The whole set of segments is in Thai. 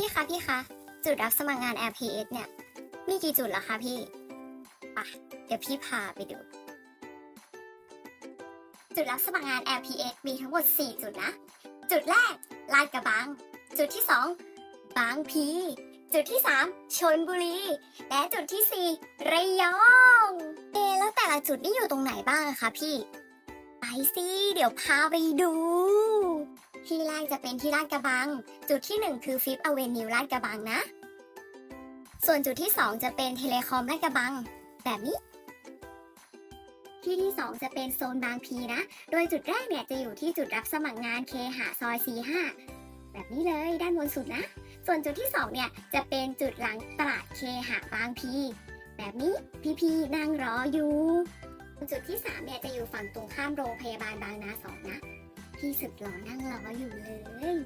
พี่คะพี่คะจุดรับสมัครงาน LPS เนี่ย มีกี่จุดเหรอคะพี่ปะเดี๋ยวพี่พาไปดู จุดรับสมัครงาน LPS มีทั้งหมด 4 จุดนะ จุดแรกลาดกระบัง จุดที่ 2 บางพี จุดที่ 3ชนบุรี และจุดที่ 4 ระยองเอแล้วแต่ละจุดนี่อยู่ตรงไหนบ้างคะพี่ ไปสิ เดี๋ยวพาไปดู ที่แรกจะเป็นที่ลาดกระบัง จุดที่ 1 คือฟิฟอเวนิวลาดกระบังนะ ส่วนจุดที่ 2 จะเป็นเทเลคอมลาดกระบัง แบบนี้ ที่ที่ 2 จะเป็นโซนบางพีนะ โดยจุดแรกเนี่ยจะอยู่ที่จุดรับสมัครงานเคหะซอย 45 แบบนี้เลยด้านบนสุดนะ ส่วนจุดที่ 2 เนี่ยจะเป็นจุดหลังตลาดเคหะบางพี แบบนี้พี่ๆนั่งรออยู่ จุดที่3เนี่ยจะอยู่ฝั่งตรงข้ามโรงพยาบาลบางนาสองนะ พี่สุดหล่อนั่งรออยู่เลย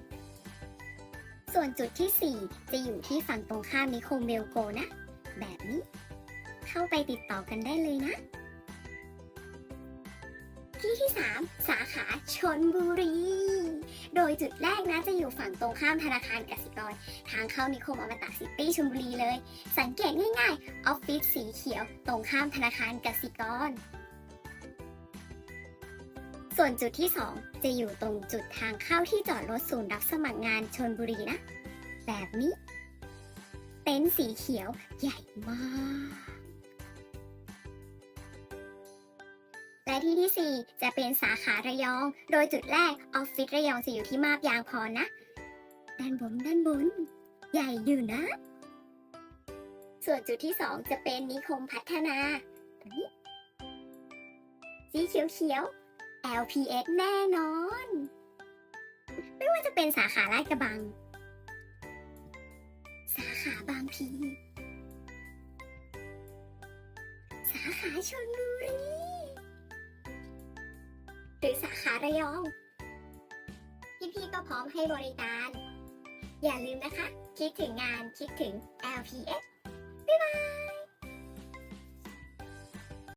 ส่วนจุดที่ 4 จะอยู่ที่ฝั่งตรงข้ามนิคมเวลโกนะ แบบนี้ เข้าไปติดต่อกันได้เลยนะ ที่ที่ 3 สาขาชนบุรี โดยจุดแรกนะจะอยู่ฝั่งตรงข้ามธนาคารกสิกร ทางเข้านิคมอมตะซิตี้ชลบุรีเลย สังเกตง่ายๆ ออฟฟิศสีเขียว ตรงข้ามธนาคารกสิกร ส่วนจุดที่ 2 จะอยู่ตรงจุดทางเข้าที่จอดรถศูนย์รับสมัครงานชนบุรีนะ แบบนี้ เต็นท์สีเขียวใหญ่มาก และที่ที่ 4 จะเป็นสาขาระยอง โดยจุดแรกออฟฟิศระยองจะอยู่ที่มาบยางพรนะ ด้านบนด้านบน ใหญ่อยู่นะ ส่วนจุดที่ 2 จะเป็นนิคมพัฒนาแบบนี้สีเขียวเขียวๆ LPS แน่นอน ไม่ว่าจะเป็นสาขาลาดกระบัง สาขาบางพี สาขาชลบุรีหรือสาขาระยอง พี่ๆก็พร้อมให้บริการ อย่าลืมนะคะ คิดถึงงานคิดถึง LPS บ๊ายบาย